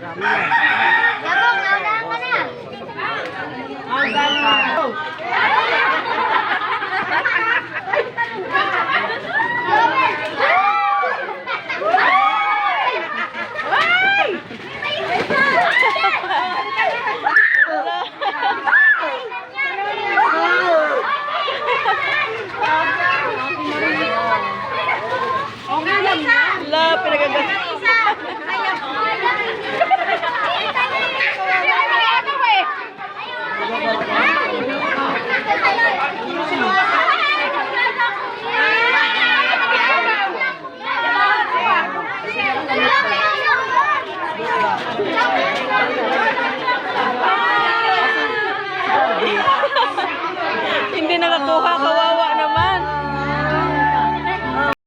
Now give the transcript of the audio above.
Ramon. Hindi nakakuha ka